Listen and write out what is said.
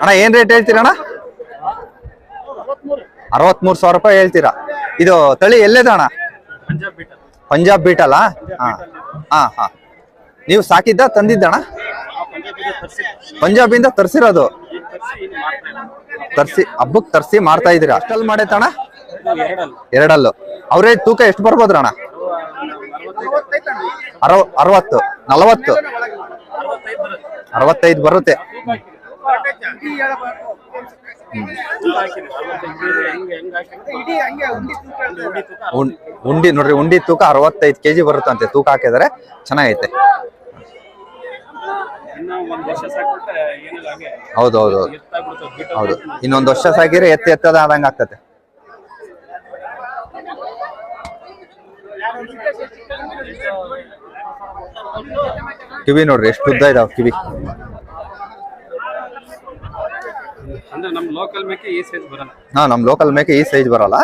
ಅಣ್ಣ ಏನ್ ರೇಟ್ ಹೇಳ್ತೀರ ಅಣ್ಣ? ಅರವತ್ಮೂರು ಸಾವಿರ ರೂಪಾಯಿ ಹೇಳ್ತೀರಾ? ಇದು ತಳಿ ಅಣ್ಣ? ಪಂಜಾಬ್ ಬೀಟಲ್ಲ? ಹಾ ಹಾ ಹಾ. ನೀವು ಸಾಕಿದ್ದ ತಂದಿದ್ದಣ್ಣ ಪಂಜಾಬಿಂದ ತರ್ಸಿರೋದು? ತರ್ಸಿ ಹಬ್ಬಕ್ ತರ್ಸಿ ಮಾಡ್ತಾ ಇದೀರಾ ಅಷ್ಟಲ್ಲಿ ಮಾಡೈತಣ ಎರಡಲ್ಲ ಎರಡಲ್ಲು. ಅವ್ರೇ ತೂಕ ಎಷ್ಟು ಬರ್ಬೋದ್ರ ಅಣ್ಣ? ಅರವ ಅರವತ್ತು ನಲವತ್ತು. ಅರವತ್ತೈದು ಬರುತ್ತೆ. ಉಂಡಿ ನೋಡ್ರಿ ಉಂಡಿ ತೂಕ ಅರವತ್ತೈದು ಕೆಜಿ ಬರುತ್ತಂತೆ ತೂಕ ಹಾಕಿದ್ರೆ ಚೆನ್ನಾಗೈತೆ. ಇನ್ನ ಒಂದ್ ವರ್ಷ ಸಾಕ್ಬಿಟ್ರೆ ಏನಿಲ್ಲ ಹಾಗೆ ಹೌದು ಹೌದು ಹೌದು ಹೌದು. ಇನ್ನೊಂದು ವರ್ಷ ಸಾಕಿದ್ರೆ ಎತ್ತ ಎತ್ತದ ಆದಂಗ ಆಗ್ತತೆ ಕಿವಿ ನೋಡ್ರಿ ಎಷ್ಟು ಉದ್ದ ಇದಾವ ಕಿವಿ. ಅಂದ್ರೆ ನಮ್ ಲೋಕಲ್ ಮೇಕೆ ಈ ಸೈಜ್ ಬರಲ್ಲ. ಹಾ ನಮ್ ಲೋಕಲ್ ಮೇಕೆ ಈ ಸೈಜ್ ಬರಲ್ಲ.